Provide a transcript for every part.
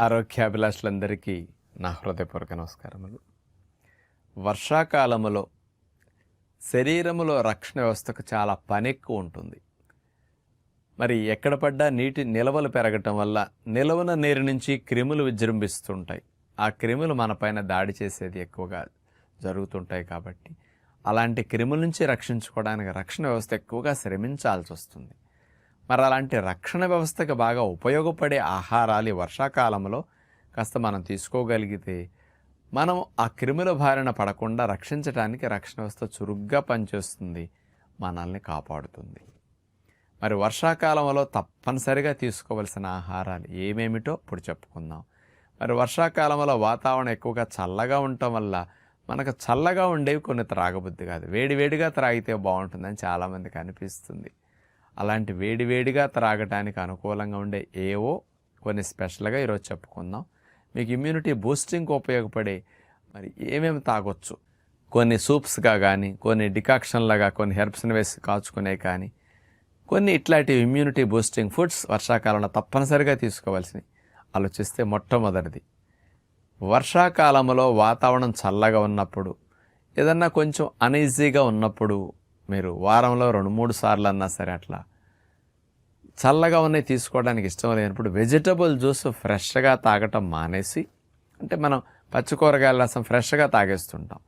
ఆరోగ్యాభిలాషులందరికీ నా హృదయపూర్వక నమస్కారములు. వర్షాకాలములో శరీరములో రక్షణ వ్యవస్థకు చాలా పని ఎక్కువ ఉంటుంది. మరి ఎక్కడ పడ్డా నీటి నిలవలు పెరగటం వల్ల నిలవన నీరు నుంచి క్రిములు విజృంభిస్తుంటాయి. ఆ క్రిములు మనపైన దాడి చేసేది ఎక్కువగా జరుగుతుంటాయి కాబట్టి అలాంటి క్రిముల నుంచి రక్షించుకోవడానికి రక్షణ వ్యవస్థ ఎక్కువగా శ్రమించాల్సి వస్తుంది మరి అలాంటి రక్షణ వ్యవస్థకు బాగా ఉపయోగపడే ఆహారాలు వర్షాకాలంలో కాస్త మనం తీసుకోగలిగితే మనం ఆ క్రిముల బారిన పడకుండా రక్షించడానికి రక్షణ వ్యవస్థ చురుగ్గా పనిచేస్తుంది మనల్ని కాపాడుతుంది. మరి వర్షాకాలంలో తప్పనిసరిగా తీసుకోవలసిన ఆహారాలు ఏమేమిటో ఇప్పుడు చెప్పుకుందాం. మరి వర్షాకాలంలో వాతావరణం ఎక్కువగా చల్లగా ఉండటం వల్ల మనకు చల్లగా ఉండేవి కొన్ని త్రాగబుద్ధి కాదు. వేడివేడిగా త్రాగితే బాగుంటుందని చాలామందికి అనిపిస్తుంది. అలాంటి వేడివేడిగా త్రాగటానికి అనుకూలంగా ఉండే ఏవో కొన్ని స్పెషల్గా ఈరోజు చెప్పుకుందాం. మీకు ఇమ్యూనిటీ బూస్టింగ్కి ఉపయోగపడే మరి ఏమేమి తాగొచ్చు? కొన్ని సూప్స్గా కానీ కొన్ని డికాక్షన్లుగా కొన్ని హెర్బ్స్ని వేసి కాచుకునే కానీ కొన్ని ఇట్లాంటి ఇమ్యూనిటీ బూస్టింగ్ ఫుడ్స్ వర్షాకాలంలో తప్పనిసరిగా తీసుకోవాల్సినవి. ఆలోచిస్తే మొట్టమొదటిది. వర్షాకాలంలో వాతావరణం చల్లగా ఉన్నప్పుడు ఏదన్నా కొంచెం అనీజీగా ఉన్నప్పుడు మీరు వారంలో రెండు మూడు సార్లు అన్నా సరే అట్లా చల్లగా ఉన్నాయి తీసుకోవడానికి ఇష్టం లేనప్పుడు వెజిటబుల్ జ్యూస్ ఫ్రెష్గా తాగటం మానేసి అంటే మనం పచ్చి కూరగాయల రసం ఫ్రెష్గా తాగేస్తుంటాం.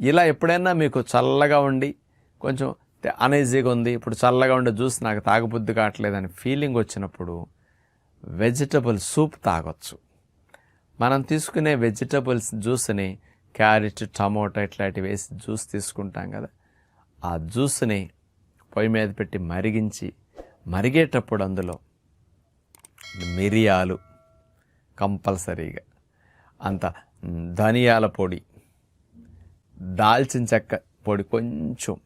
ఇలా ఎప్పుడైనా మీకు చల్లగా ఉండి కొంచెం అనీజీగా ఉంది ఇప్పుడు చల్లగా ఉండే జ్యూస్ నాకు తాగబుద్ధి కావట్లేదని ఫీలింగ్ వచ్చినప్పుడు వెజిటబుల్ సూప్ తాగొచ్చు. మనం తీసుకునే వెజిటబుల్స్ జ్యూస్ని క్యారెట్ టమోటా ఇట్లాంటివి వేసి జ్యూస్ తీసుకుంటాం కదా. ఆ జ్యూస్ని పొయ్యి మీద పెట్టి మరిగించి మరిగేటప్పుడు అందులో మిరియాలు కంపల్సరీగా. అంత ధనియాల పొడి దాల్చిన చెక్క పొడి కొంచెం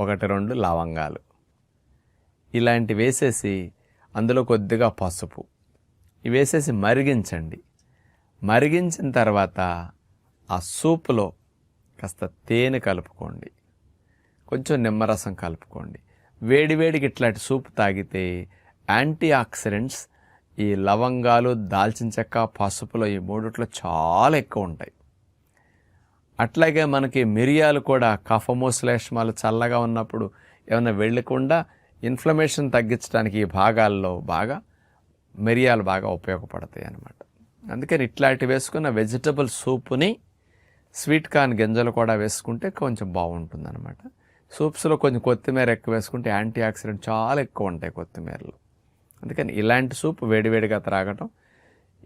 ఒకటి రెండు లవంగాలు. ఇలాంటి వేసేసి అందులో కొద్దిగా పసుపు. ఇవి వేసేసి మరిగించండి. మరిగించిన తర్వాత ఆ సూపులో కాస్త తేనె కలుపుకోండి. కొంచెం నిమ్మరసం కలుపుకోండి. వేడివేడికి ఇట్లాంటి సూప్ తాగితే యాంటీ ఆక్సిడెంట్స్ ఈ లవంగాలు దాల్చిన చెక్క పసుపులో ఈ మూడిట్లో చాలా ఎక్కువ ఉంటాయి. అట్లాగే మనకి మిరియాలు కూడా కఫము శ్లేష్మాలు చల్లగా ఉన్నప్పుడు ఏమైనా వెళ్ళకుండా ఇన్ఫ్లమేషన్ తగ్గించడానికి ఈ భాగాల్లో బాగా మిరియాలు బాగా ఉపయోగపడతాయి అన్నమాట. అందుకని ఇట్లాంటి వేసుకున్న వెజిటబుల్ సూప్ని స్వీట్ కార్న్ గింజలు కూడా వేసుకుంటే కొంచెం బాగుంటుంది అనమాట సూప్స్లో కొంచెం కొత్తిమీర ఎక్కువ వేసుకుంటే యాంటీ ఆక్సిడెంట్ చాలా ఎక్కువ ఉంటాయి కొత్తిమీరలో. అందుకని ఇలాంటి సూప్ వేడివేడిగా త్రాగటం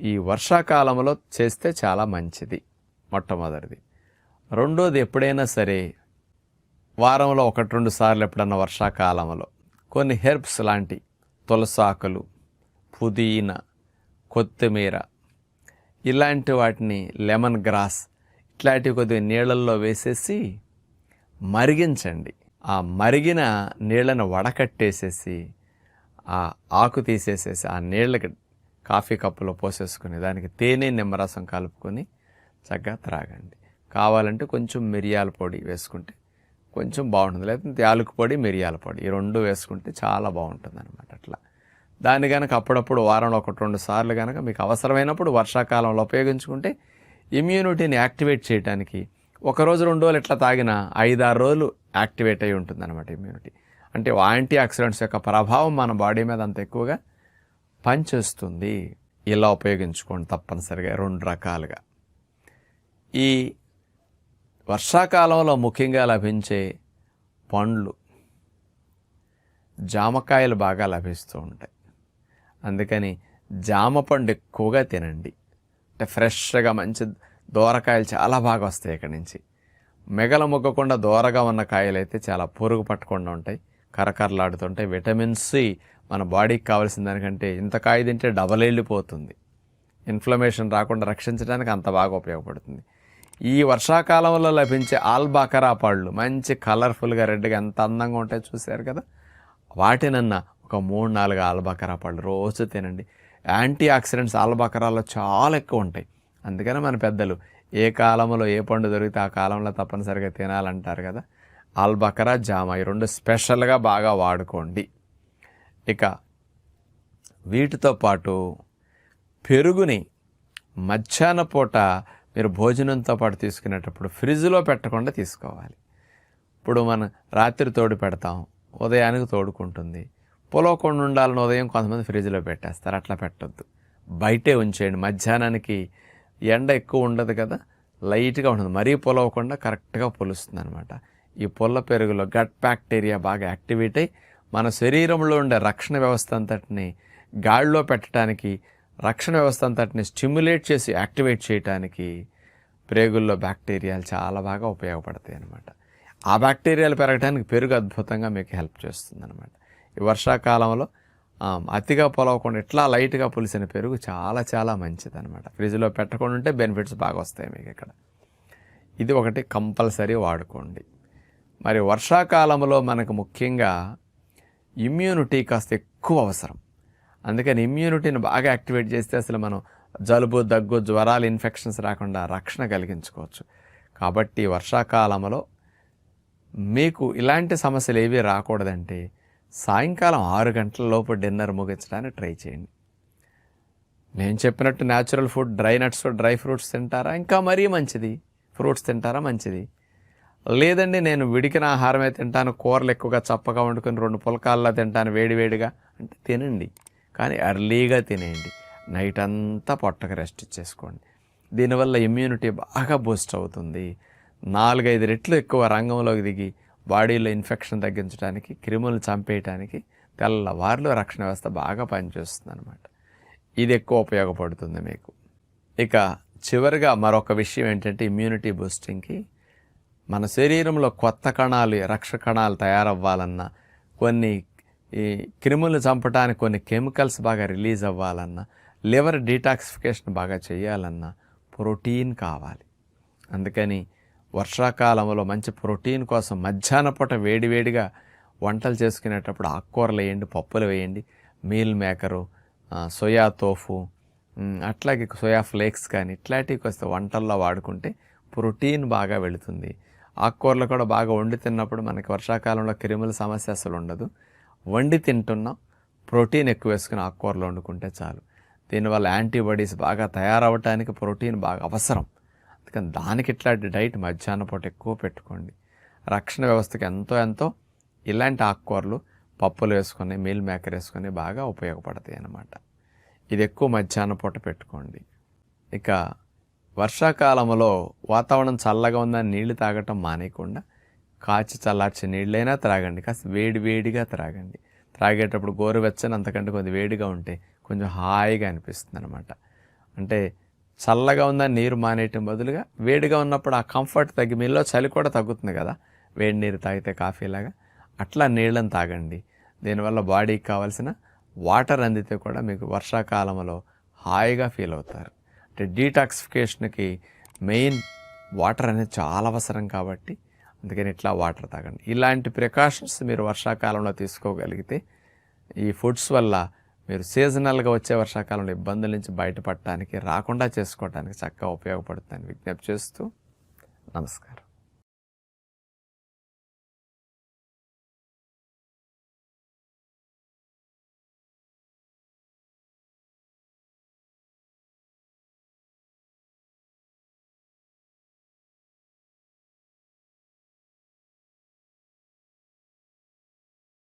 ఈ వర్షాకాలంలో చేస్తే చాలా మంచిది మొట్టమొదటిది. రెండోది ఎప్పుడైనా సరే వారంలో ఒకటి రెండు సార్లు ఎప్పుడన్నా వర్షాకాలంలో కొన్ని హెర్బ్స్ లాంటి తులసాకులు పుదీనా కొత్తిమీర ఇలాంటి వాటిని లెమన్ గ్రాస్ ఇట్లాంటివి కొద్దిగా నీళ్ళల్లో వేసేసి మరిగించండి. ఆ మరిగిన నీళ్ళను వడకట్టేసేసి ఆ ఆకు తీసేసేసి ఆ నీళ్ళకి కాఫీ కప్పులో పోసేసుకుని దానికి తేనె నిమ్మరసం కలుపుకొని చక్కగా త్రాగండి. కావాలంటే కొంచెం మిరియాల పొడి వేసుకుంటే కొంచెం బాగుంటుంది. లేకపోతే యాలకు పొడి మిరియాల పొడి ఈ రెండు వేసుకుంటే చాలా బాగుంటుంది అనమాట అట్లా. దాన్ని కనుక అప్పుడప్పుడు వారంలో ఒకటి రెండు సార్లు కనుక మీకు అవసరమైనప్పుడు వర్షాకాలంలో ఉపయోగించుకుంటే ఇమ్యూనిటీని యాక్టివేట్ చేయడానికి ఒకరోజు రెండు రోజులు ఎట్లా తాగినా ఐదారు రోజులు యాక్టివేట్ అయి ఉంటుంది అనమాట ఇమ్యూనిటీ అంటే యాంటీ ఆక్సిడెంట్స్ యొక్క ప్రభావం మన బాడీ మీద అంత ఎక్కువగా పనిచేస్తుంది. ఇలా ఉపయోగించుకోండి తప్పనిసరిగా రెండు రకాలుగా. ఈ వర్షాకాలంలో ముఖ్యంగా లభించే పండ్లు జామకాయలు బాగా లభిస్తూ ఉంటాయి. అందుకని జామ పండు ఎక్కువగా తినండి. అంటే ఫ్రెష్గా మంచి దోరకాయలు చాలా బాగా వస్తాయి ఇక్కడి నుంచి. మెగల మొగ్గకుండా దోరగా ఉన్న కాయలు అయితే చాలా పురుగు పట్టకుండా ఉంటాయి. కరకరలాడుతుంటాయి. విటమిన్ సి మన బాడీకి కావాల్సిన దానికంటే ఇంత కాయ తింటే డబల్ వెళ్ళిపోతుంది. ఇన్ఫ్లమేషన్ రాకుండా రక్షించడానికి అంత బాగా ఉపయోగపడుతుంది. ఈ వర్షాకాలంలో లభించే ఆల్బాకరా పళ్ళు మంచి కలర్ఫుల్గా రెడ్గా ఎంత అందంగా ఉంటాయో చూశారు కదా? వాటినన్నా ఒక మూడు నాలుగు ఆల్బకరా పళ్ళు రోజు తినండి. యాంటీ ఆక్సిడెంట్స్ ఆల్బకరాలో చాలా ఎక్కువ ఉంటాయి. అందుకని మన పెద్దలు ఏ కాలంలో ఏ పండు దొరికితే ఆ కాలంలో తప్పనిసరిగా తినాలంటారు కదా. ఆల్బకరా జామ ఈ రెండు స్పెషల్గా బాగా వాడుకోండి. ఇక వీటితో పాటు పెరుగుని మధ్యాహ్న పూట మీరు భోజనంతో పాటు తీసుకునేటప్పుడు ఫ్రిడ్జ్లో పెట్టకుండా తీసుకోవాలి. ఇప్పుడు మనం రాత్రి తోడు పెడతాం ఉదయానికి తోడుకుంటుంది. పొలవకుండా ఉండాలని ఉదయం కొంతమంది ఫ్రిడ్జ్లో పెట్టేస్తారు అట్లా పెట్టొద్దు. బయటే ఉంచేయండి మధ్యాహ్నానికి ఎండ ఎక్కువ ఉండదు కదా లైట్గా ఉంటుంది మరీ పొలవకుండా కరెక్ట్గా పొలుస్తుంది అనమాట ఈ పొల్ల పెరుగులో గట్ బ్యాక్టీరియా బాగా యాక్టివేట్ అయ్యి మన శరీరంలో ఉండే రక్షణ వ్యవస్థ అంతటిని గాడిలో పెట్టడానికి రక్షణ వ్యవస్థ అంతటిని స్టిమ్యులేట్ చేసి యాక్టివేట్ చేయడానికి ప్రేగుల్లో బ్యాక్టీరియాలు చాలా బాగా ఉపయోగపడతాయి అన్నమాట. ఆ బ్యాక్టీరియాలు పెరగడానికి పెరుగు అద్భుతంగా మీకు హెల్ప్ చేస్తుంది అనమాట ఈ వర్షాకాలంలో అతిగా పొలవకుండా ఇట్లా లైట్గా పులిసిన పెరుగు చాలా చాలా మంచిది అనమాట ఫ్రిడ్జ్లో పెట్టకుండా ఉంటే బెనిఫిట్స్ బాగా వస్తాయి మీకు ఇక్కడ. ఇది ఒకటి కంపల్సరీ వాడుకోండి. మరి వర్షాకాలంలో మనకు ముఖ్యంగా ఇమ్యూనిటీ కాస్త ఎక్కువ అవసరం. అందుకని ఇమ్యూనిటీని బాగా యాక్టివేట్ చేస్తే అసలు మనం జలుబు దగ్గు జ్వరాలు ఇన్ఫెక్షన్స్ రాకుండా రక్షణ కలిగించుకోవచ్చు. కాబట్టి వర్షాకాలంలో మీకు ఇలాంటి సమస్యలు ఏవి రాకూడదంటే సాయంకాలం ఆరు గంటల లోపు డిన్నర్ ముగించడానికి ట్రై చేయండి. నేను చెప్పినట్టు natural food dry nuts dry fruits తింటారా? ఇంకా మరీ మంచిది. ఫ్రూట్స్ తింటారా? మంచిది. లేదండి నేను విడికిన ఆహారమే తింటాను. కూరలు ఎక్కువగా చప్పగా వండుకొని రెండు పులకాల్లో తింటాను వేడివేడిగా అంటే తినండి. కానీ ఎర్లీగా తినేయండి. నైట్ అంతా పొట్టకు రెస్ట్ ఇచ్చేసుకోండి. దీనివల్ల ఇమ్యూనిటీ బాగా బూస్ట్ అవుతుంది. నాలుగైదు రెట్లు ఎక్కువ రంగంలోకి దిగి బాడీలో ఇన్ఫెక్షన్ తగ్గించడానికి క్రిములు చంపేయటానికి తెల్లవారులో రక్షణ వ్యవస్థ బాగా పనిచేస్తుంది అనమాట ఇది ఎక్కువ ఉపయోగపడుతుంది మీకు. ఇక చివరిగా మరొక విషయం ఏంటంటే ఇమ్యూనిటీ బూస్టింగ్కి మన శరీరంలో కొత్త కణాలు రక్ష కణాలు తయారవ్వాలన్నా కొన్ని ఈ క్రిములు చంపడానికి కొన్ని కెమికల్స్ బాగా రిలీజ్ అవ్వాలన్నా లివర్ డీటాక్సిఫికేషన్ బాగా చేయాలన్నా ప్రోటీన్ కావాలి. అందుకని వర్షాకాలంలో మంచి ప్రోటీన్ కోసం మధ్యాహ్న పూట వేడివేడిగా వంటలు చేసుకునేటప్పుడు ఆకుకూరలు వేయండి పప్పులు వేయండి. మీల్ మేకరు సోయా తోఫు అట్లాగే సోయా ఫ్లేక్స్ కానీ ఇట్లాంటివి వస్తే వంటల్లో వాడుకుంటే ప్రోటీన్ బాగా వెళుతుంది. ఆకుకూరలు కూడా బాగా వండి తిన్నప్పుడు మనకి వర్షాకాలంలో క్రిముల సమస్య అసలు ఉండదు. వండి తింటున్నాం ప్రోటీన్ ఎక్కువ వేసుకుని ఆకుకూరలు వండుకుంటే చాలు. దీనివల్ల యాంటీబాడీస్ బాగా తయారవటానికి ప్రోటీన్ బాగా అవసరం. అందుకని దానికి ఇట్లాంటి డైట్ మధ్యాహ్న పూట ఎక్కువ పెట్టుకోండి. రక్షణ వ్యవస్థకి ఎంతో ఎంతో ఇలాంటి ఆకుకూరలు పప్పులు వేసుకొని మీల్ మేకర్ వేసుకొని బాగా ఉపయోగపడతాయి అన్నమాట. ఇది ఎక్కువ మధ్యాహ్న పూట పెట్టుకోండి. ఇక వర్షాకాలంలో వాతావరణం చల్లగా ఉందని నీళ్ళు తాగటం మానేయకుండా కాచి చల్లార్చే నీళ్ళైనా త్రాగండి. కాస్త వేడి వేడిగా త్రాగండి. త్రాగేటప్పుడు గోరువెచ్చని అంతకంటే కొద్ది వేడిగా ఉంటే కొంచెం హాయిగా అనిపిస్తుంది అనమాట అంటే చల్లగా ఉందని నీరు మానేయటం బదులుగా వేడిగా ఉన్నప్పుడు ఆ కంఫర్ట్ తగ్గి మీలో చలి కూడా తగ్గుతుంది కదా. వేడి నీరు తాగితే కాఫీలాగా అట్లా నీళ్ళని తాగండి. దీనివల్ల బాడీకి కావాల్సిన వాటర్ అందితే కూడా మీకు వర్షాకాలంలో హాయిగా ఫీల్ అవుతారు. అంటే డీటాక్సిఫికేషన్కి మెయిన్ వాటర్ అనేది చాలా అవసరం కాబట్టి అందుకని ఇట్లా వాటర్ తాగండి. ఇలాంటి ప్రికాషన్స్ మీరు వర్షాకాలంలో తీసుకోగలిగితే ఈ ఫుడ్స్ వల్ల మీరు సీజనల్గా వచ్చే వర్షాకాలంలో ఇబ్బందుల నుంచి బయటపడటానికి రాకుండా చేసుకోవడానికి చక్కగా ఉపయోగపడుతుందని విజ్ఞప్తి చేస్తూ నమస్కారం.